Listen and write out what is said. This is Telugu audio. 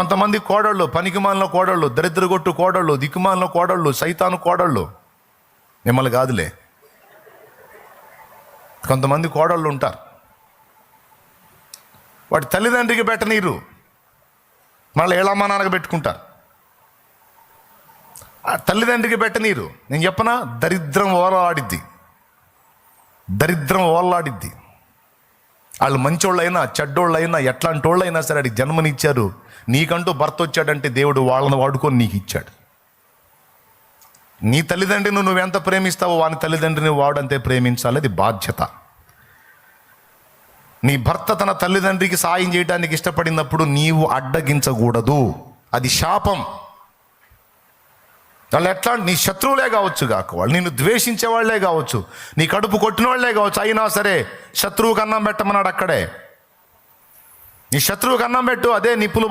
కొంతమంది కోడళ్ళు పనికిమాలిన కోడళ్ళు దరిద్రగొట్టు కోడళ్ళు దిక్కుమాలిన కోడళ్ళు సైతాను కోడళ్ళు. మిమ్మల్ని కాదులే. కొంతమంది కోడళ్ళు ఉంటారు. వాటి తల్లిదండ్రికి పెట్టనీరు. మళ్ళీ ఏళ్ళమ్మ నాన్నకు పెట్టుకుంటారు. ఆ తల్లిదండ్రికి పెట్టనీరు. నేను చెప్పనా? దరిద్రం ఓలాడిద్ది దరిద్రం ఓలాడిద్ది వాళ్ళు మంచోళ్ళైనా చెడ్డోళ్ళైనా ఎట్లాంటి వాళ్ళైనా సరే అడిగి జన్మనిచ్చారు. నీకంటూ భర్త వచ్చాడంటే దేవుడు వాళ్ళని వాడుకొని నీకు ఇచ్చాడు. నీ తల్లిదండ్రిని నువ్వెంత ప్రేమిస్తావో వాని తల్లిదండ్రిని వాడంతే ప్రేమించాలి అది బాధ్యత. నీ భర్త తన తల్లిదండ్రికి సాయం చేయడానికి ఇష్టపడినప్పుడు నీవు అడ్డగించకూడదు. అది శాపం. వాళ్ళు ఎట్లా నీ శత్రువులే కావచ్చు కాక వాళ్ళు నిన్ను ద్వేషించే వాళ్ళే కావచ్చు నీ కడుపు కొట్టిన వాళ్ళే కావచ్చు అయినా సరే శత్రువుకి అన్నం పెట్టమన్నాడు అక్కడే. నీ శత్రువుకి అన్నం పెట్టు అదే నిప్పులు